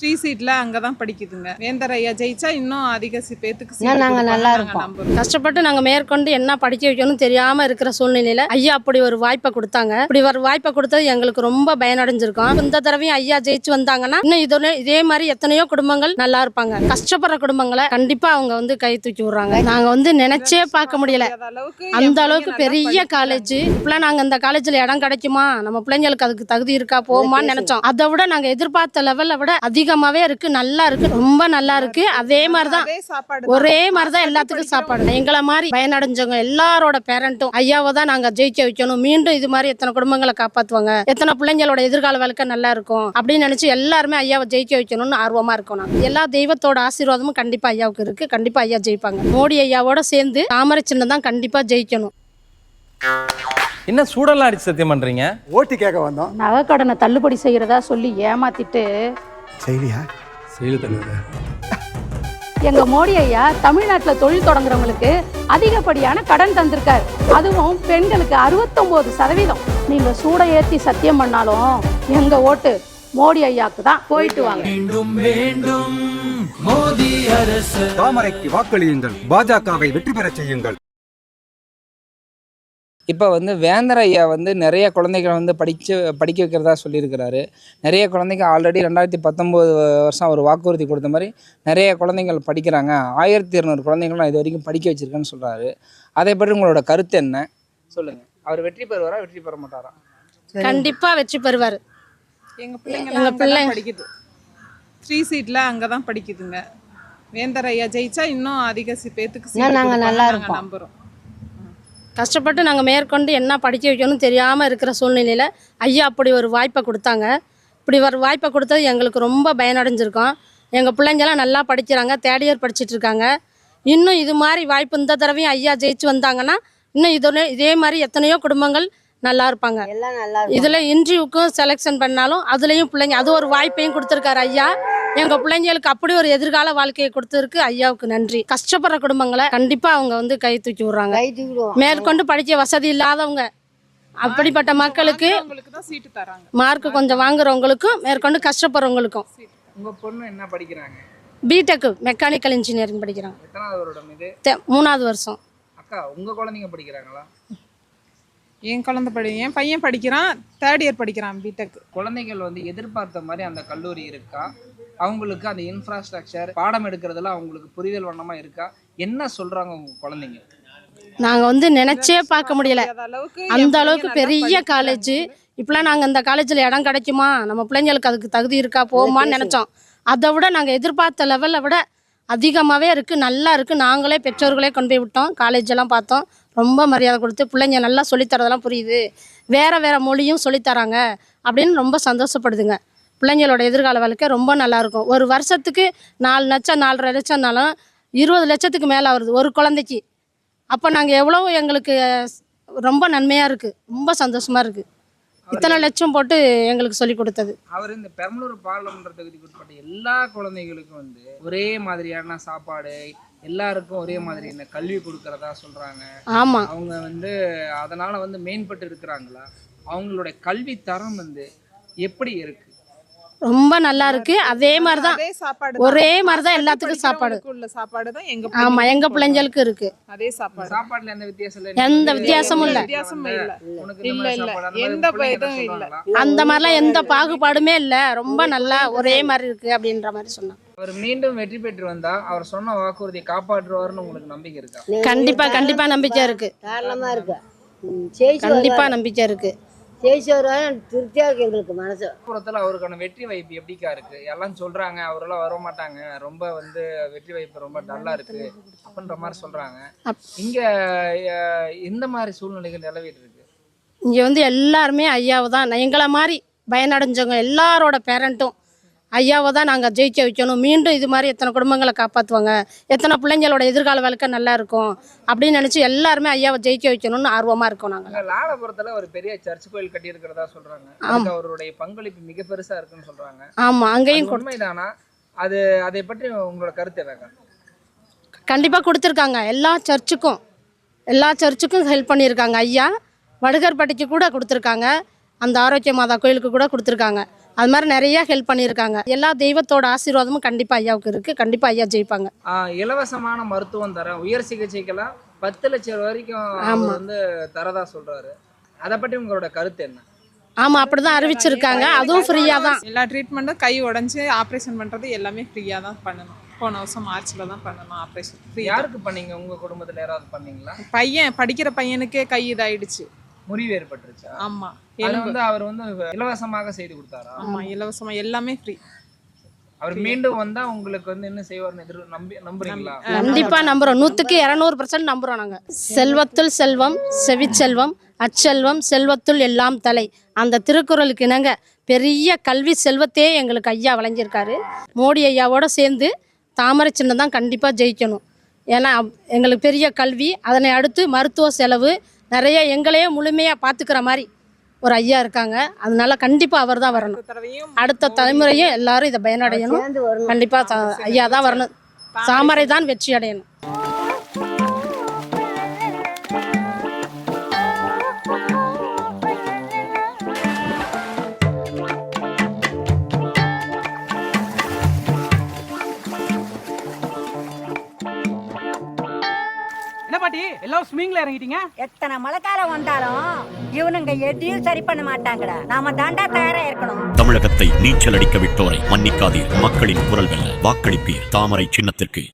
Free சீட்ல அங்கதான் படிக்குதுங்க. வேந்தர் ஐயா ஜெயிச்சா இன்னும் அதிக சி- பேத்துக்கு seat நாங்க கொடுப்பாங்க நல்லா நாங்க இருப்போம். நம்புறோம். கஷ்டப்பட்டு நாங்க மேற்கொண்டு என்ன படிக்க வைக்கணும் தெரியாம இருக்கிற சூழ்நிலையில ஐயா அப்படி ஒரு வாய்ப்பை கொடுத்தாங்க. இப்படி ஒரு வாய்ப்பை கொடுத்தது எங்களுக்கு ரொம்ப பயனடைஞ்சிருக்கோம். இந்த தடவையும் ஐயா ஜெயிச்சு வந்தாங்கன்னா இன்னும் இதோட இதே மாதிரி எத்தனையோ குடும்பங்கள் நல்லா இருப்பாங்க. கஷ்டப்படுற குடும்பங்களை கண்டிப்பா அவங்க வந்து கை தூக்கி விடுறாங்க. நாங்க வந்து நினைச்சே பார்க்க முடியல. முடியாத அளவுக்கு அந்த அளவுக்கு நல்லா பெரிய படிக்கிறாங்க. காலேஜ் இப்பெல்லாம் நாங்க இந்த காலேஜ்ல இடம் கிடைக்குமா? நம்ம பிள்ளைங்களுக்கு அதுக்கு தகுதி இருக்கா? போகுமான்னு நினைச்சோம். அதை விட நாங்க எதிர்பார்த்த லெவல்ல விட அதிகமாவே இருக்கு நல்லா இருக்கு ரொம்ப நல்லா இருக்கு. அதே மாதிரிதான் அதே சாப்பாடு ஒரே மாதிரி தான் எல்லாத்துக்கும் சாப்பாடு எங்களை மாதிரி பயனடைஞ்சவங்க எல்லாரோட பேரண்ட்டும் ஐயாவை தான் நாங்க ஜெயிக்க வைக்கணும். மீண்டும் இது மாதிரி எத்தனை குடும்பங்களை காப்பாத்துவாங்க? எத்தனை பிள்ளைங்களோட எதிர்கால வாழ்க்கை நல்லா இருக்கும்? அப்படின்னு நினைச்சு எல்லாருமே ஐயாவை ஜெயிக்க வைக்கணும்னு ஆர்வமா இருக்கோம் நாங்க. எல்லா தெய்வத்தோட ஆசீர்வாதமும் கண்டிப்பா ஐயாவுக்கு இருக்கு. கண்டிப்பா ஐயா ஜெயிப்பாங்க. மோடி ஐயாவோட சேர்ந்து தாமரை சின்னம் தான் கண்டிப்பா ஜெயிக்கணும். என்ன சூடெல்லாம் அடிச்சு சத்தியம் பண்றீங்க? ஓட்டு கேட்க வந்தோம். நகைக்கடனை தள்ளுபடி செய்யறதா சொல்லி ஏமாத்திட்டு செய்தியா? செயல் தலைவர் எங்க மோடி ஐயா தமிழ்நாட்டுல தொழில் தொடங்குறவங்களுக்கு அதிகப்படியான கடன் தந்திருக்காரு. அதுவும் பெண்களுக்கு அறுபத்தொன்பது சதவீதம். நீங்க சூட ஏத்தி சத்தியம் பண்ணாலும் எங்க ஓட்டு மோடி ஐயாக்கு தான். போயிட்டு வாங்க. தாமரைக்கு வாக்களியுங்கள். பாஜகவை வெற்றி பெறச் செய்யுங்கள். இப்போ வந்து வேந்தர் ஐயா வந்து நிறைய குழந்தைகளை வந்து படிச்சு படிக்க வைக்கிறதா சொல்லியிருக்கிறாரு. நிறைய குழந்தைங்க ஆல்ரெடி ரெண்டாயிரத்தி பத்தொம்போது வருஷம் அவர் வாக்குறுதி கொடுத்த மாதிரி நிறைய குழந்தைகள் படிக்கிறாங்க. ஆயிரத்தி இரநூறு குழந்தைகள் நான் இது வரைக்கும் படிக்க வச்சிருக்கேன்னு சொல்கிறாரு அதை பற்றி உங்களோட கருத்து என்ன? சொல்லுங்கள் அவர் வெற்றி பெறுவாரா வெற்றி பெற மாட்டாரா? கண்டிப்பா வெற்றி பெறுவாரு. எங்க பிள்ளைங்க படிக்குது. ஃப்ரீ சீட்ல அங்கதான் படிக்குதுங்க. வேந்தர் ஐயா ஜெயிச்சா இன்னும் அதிக பேத்துக்கு seat இன்னும் நாங்க கொடுப்பாங்க நல்லா. நம்புறோம். கஷ்டப்பட்டு நாங்கள் மேற்கொண்டு என்ன படிக்க வைக்கணும் தெரியாமல் இருக்கிற சூழ்நிலையில் ஐயா அப்படி ஒரு வாய்ப்பை கொடுத்தாங்க. இப்படி ஒரு வாய்ப்பை கொடுத்தது எங்களுக்கு ரொம்ப பயனடைஞ்சிருக்கோம். எங்கள் பிள்ளைங்கெல்லாம் நல்லா படிக்கிறாங்க தேர்ட் இயர் படிச்சிட்டு இருக்காங்க. இன்னும் இது மாதிரி வாய்ப்பு இந்த தடவையும் ஐயா ஜெயிச்சு வந்தாங்கன்னா இன்னும் இதோட இதே மாதிரி எத்தனையோ குடும்பங்கள் நல்லா இருப்பாங்க. இதில் இன்டர்வியூக்கும் செலெக்ஷன் பண்ணாலும் அதுலேயும் பிள்ளைங்க அது ஒரு வாய்ப்பையும் கொடுத்துருக்காரு ஐயா. எங்கள் பிள்ளைங்களுக்கு அப்படி ஒரு எதிர்கால வாழ்க்கையை கொடுத்ததுக்கு ஐயாவுக்கு நன்றி. கஷ்டப்படுற குடும்பங்களை கண்டிப்பாக அவங்க வந்து கை தூக்கி விடுறாங்க. மேற்கொண்டு படிக்க வசதி இல்லாதவங்க அப்படிப்பட்ட மக்களுக்கு மார்க் கொஞ்சம் வாங்குறவங்களுக்கும் மேற்கொண்டு கஷ்டப்படுறவங்களுக்கும். உங்கள் பொண்ணு என்ன படிக்கிறாங்க? பிடெக் மெக்கானிக்கல் இன்ஜினியரிங் படிக்கிறாங்க. எத்தனாவது வருடம் இது? தெ- மூணாவது வருஷம். அக்கா உங்கள் குழந்தைங்க படிக்கிறாங்களா? என் குழந்தை படி என் பையன் படிக்கிறான் தேர்ட் இயர் படிக்கிறான் பிடெக் குழந்தைகள் வந்து எதிர்பார்த்த மாதிரி அந்த கல்லூரி இருக்கா? அவங்களுக்கு அந்த இன்ஃப்ராஸ்ட்ரக்சர் பாடம் எடுக்கிறதுல அவங்களுக்கு புரிதல் வண்ணமாக இருக்கா? என்ன சொல்கிறாங்க உங்கள் குழந்தைங்க? நாங்கள் வந்து நினைச்சே பார்க்க முடியல. அந்த அளவுக்கு பெரிய. காலேஜ் இப்பெல்லாம் நாங்கள் இந்த காலேஜில் இடம் கிடைக்குமா? நம்ம பிள்ளைங்களுக்கு அதுக்கு தகுதி இருக்கா? போகுமான்னு நினச்சோம். அதை விட நாங்கள் எதிர்பார்த்த லெவலில் விட அதிகமாகவே இருக்குது நல்லா இருக்குது நாங்களே பெற்றோர்களே கொண்டு போய் விட்டோம். காலேஜ் எல்லாம் பார்த்தோம். ரொம்ப மரியாதை கொடுத்து பிள்ளைங்க நல்லா சொல்லித்தரதெல்லாம் புரியுது. வேறு வேறு மொழியும் சொல்லித்தராங்க அப்படின்னு ரொம்ப சந்தோஷப்படுதுங்க. பிள்ளைங்களோட எதிர்கால வாழ்க்கை ரொம்ப நல்லா இருக்கும். ஒரு வருஷத்துக்கு நாலு லட்சம் நாலரை லட்சம்னாலும் இருபது லட்சத்துக்கு மேலே வருது ஒரு குழந்தைக்கு. அப்போ நாங்கள் எவ்வளோ எங்களுக்கு ரொம்ப நன்மையாக இருக்குது ரொம்ப சந்தோஷமாக இருக்குது இத்தனை லட்சம் போட்டு எங்களுக்கு சொல்லி கொடுத்தது. அவர் இந்த பெரம்பலூர் பாராளுமன்ற தொகுதிக்கு உட்பட்ட எல்லா குழந்தைகளுக்கும் வந்து ஒரே மாதிரியான சாப்பாடு எல்லாருக்கும் ஒரே மாதிரியான கல்வி கொடுக்கறதா சொல்றாங்க. ஆமாம் அவங்க வந்து அதனால வந்து மேம்பட்டு இருக்கிறாங்களா? அவங்களுடைய கல்வி தரம் வந்து எப்படி இருக்கு? ரொம்ப நல்லா இருக்குது அதே மாதிரி தான் சாப்பாடு ஒரே மாதிரி தான் எல்லாத்துக்கும் சாப்பாடு. உள்ள சாப்பாடு தான் எங்க ஆமாம் எங்கள் பிள்ளைங்களுக்கு இருக்குது அதே சாப்பாடு. சாப்பாட்டுல எந்த வித்தியாசம் இல்லை. எந்த வித்தியாசமும் இல்ல. வித்தியாசமும் இல்ல. இல்ல, மாதிரி இல்ல. சாப்பாடு, அந்த மாதிரி எந்த இதுவும் இல்ல. அந்த மாதிரிலாம் எந்த பாகுபாடுமே இல்லை. ரொம்ப நல்லா ஒரே மாதிரி இருக்குது அப்படின்ற மாதிரி சொன்னாங்க. அவர் மீண்டும் வெற்றி பெற்று வந்தா அவர் சொன்ன வாக்குறுதியை காப்பாற்றுவாருன்னு உங்களுக்கு நம்பிக்கை இருக்கா? கண்டிப்பாக கண்டிப்பாக நம்பிக்கை இருக்குது தாராளமா இருக்கு. வருவாரு. நம்பிக்கை இருக்குது ஜெயிச்சு வருவாரு திருப்தியா இருக்கு எங்களுக்கு மனசு. புறத்துல அவருக்கான வெற்றி வாய்ப்பு எப்படிக்கா இருக்கு? எல்லாம் சொல்றாங்க அவரெல்லாம் வர மாட்டாங்க. ரொம்ப வந்து வெற்றி வாய்ப்பு ரொம்ப டல்லா இருக்கு அப்படின்ற மாதிரி சொல்றாங்க. இங்க இந்த மாதிரி சூழ்நிலைகள் நிலவிட்டு இருக்கு. இங்கே வந்து எல்லாருமே ஐயாவை தான் எங்களை மாதிரி பயனடைஞ்சவங்க எல்லாரோட பேரண்ட்டும் ஐயாவை தான் நாங்கள் ஜெயிக்க வைக்கணும். மீண்டும் இது மாதிரி எத்தனை குடும்பங்களை காப்பாற்றுவாங்க எத்தனை பிள்ளைங்களோட எதிர்கால வாழ்க்கை நல்லா இருக்கும்? அப்படின்னு நினச்சி எல்லாருமே ஐயாவை ஜெயிக்க வைக்கணும்னு ஆர்வமாக இருக்கோம் நாங்கள் லாலபுரத்துல ஒரு பெரிய சர்ச் கோயில் கட்டி இருக்கிறதா சொல்றாங்க அதுக்கு அவருடைய பங்களிப்பு மிக பெருசா இருக்குன்னு சொல்றாங்க. ஆமாம் அங்கேயும் உண்மைதானா? அது அதை பற்றி உங்களோட கருத்து என்னக்கா கண்டிப்பாக கொடுத்துருக்காங்க. எல்லா சர்ச்சுக்கும் எல்லா சர்ச்சுக்கும் ஹெல்ப் பண்ணியிருக்காங்க. ஐயா வடுகர்பட்டிக்கு கூட கொடுத்துருக்காங்க. அந்த ஆரோக்கிய மாதா கோயிலுக்கு கூட கொடுத்துருக்காங்க. அது மாதிரி நிறைய ஹெல்ப் பண்ணியிருக்காங்க. எல்லா தெய்வத்தோட ஆசீர்வாதமும் கண்டிப்பாக ஐயாவுக்கு இருக்குது கண்டிப்பாக ஐயா ஜெயிப்பாங்க. இலவசமான மருத்துவம் தர உயர் சிகிச்சைக்கெல்லாம் பத்து லட்சம் வரைக்கும் வந்து தரதா சொல்றாரு. அதை பற்றி உங்களோட கருத்து என்ன? ஆமாம் அப்படி தான் அறிவிச்சிருக்காங்க. அதுவும் ஃப்ரீயாக தான். எல்லா ட்ரீட்மெண்ட்டும் கை உடைஞ்சு ஆப்ரேஷன் பண்ணுறது எல்லாமே ஃப்ரீயாக தான் பண்ணணும். போன வருஷம் மார்ச்சில் தான் பண்ணணும் ஆப்ரேஷன் ஃப்ரீ யாருக்கு பண்ணீங்க? உங்க குடும்பத்துல யாராவது பண்ணீங்களா? பையன் படிக்கிற பையனுக்கே கை இதாயிடுச்சு. முறிவு ஏற்பட்டுருச்சா? ஆமாம் அது வந்து அவர் வந்து இலவசமாக செய்து கொடுத்தாரா? ஆமாம் இலவசமாக எல்லாமே ஃப்ரீ அவர் மீண்டும் வந்தா உங்களுக்கு வந்து என்ன செய்வார்னு எதிர் நம்பி நம்புறீங்களா? கண்டிப்பா நம்புறோம். நூத்துக்கு இரநூறு பர்சன்ட் நம்புறோம் நாங்க. செல்வத்துள் செல்வம் செவிச்செல்வம் அச்செல்வம் செல்வத்துள் எல்லாம் தலை. அந்த திருக்குறளுக்கு இணங்க பெரிய கல்வி செல்வத்தையே எங்களுக்கு ஐயா வழங்கியிருக்காரு. மோடி ஐயாவோட சேர்ந்து தாமரை சின்னம் தான் கண்டிப்பா ஜெயிக்கணும். ஏன்னா எங்களுக்கு பெரிய கல்வி. அதனை அடுத்து மருத்துவ செலவு நிறைய எங்களையே முழுமையா பாத்துக்கிற மாதிரி ஒரு ஐயா இருக்காங்க. அதனால கண்டிப்பா அவர் தான் வரணும். அடுத்த தலைமுறையும் எல்லாரும் இதை பயனடையணும். சேர்ந்து வரணும். கண்டிப்பா தா- ஐயா தான் வரணும். தாமரை தான் வெற்றி அடையணும். எல்லாம் ஸ்விமிங்ல இறங்கிட்டீங்க? எத்தனை மழைக்காலம் வந்தாலும் இவனுங்க எதையும் சரி பண்ண மாட்டாங்கடா. நாம தாண்டா தயாரா இருக்கணும். தமிழகத்தை நீச்சல் அடிக்க விட்டோரை மன்னிக்காதீர். மக்களின் குரல் வெல்ல வாக்களிப்பீர். தாமரை சின்னத்திற்கு.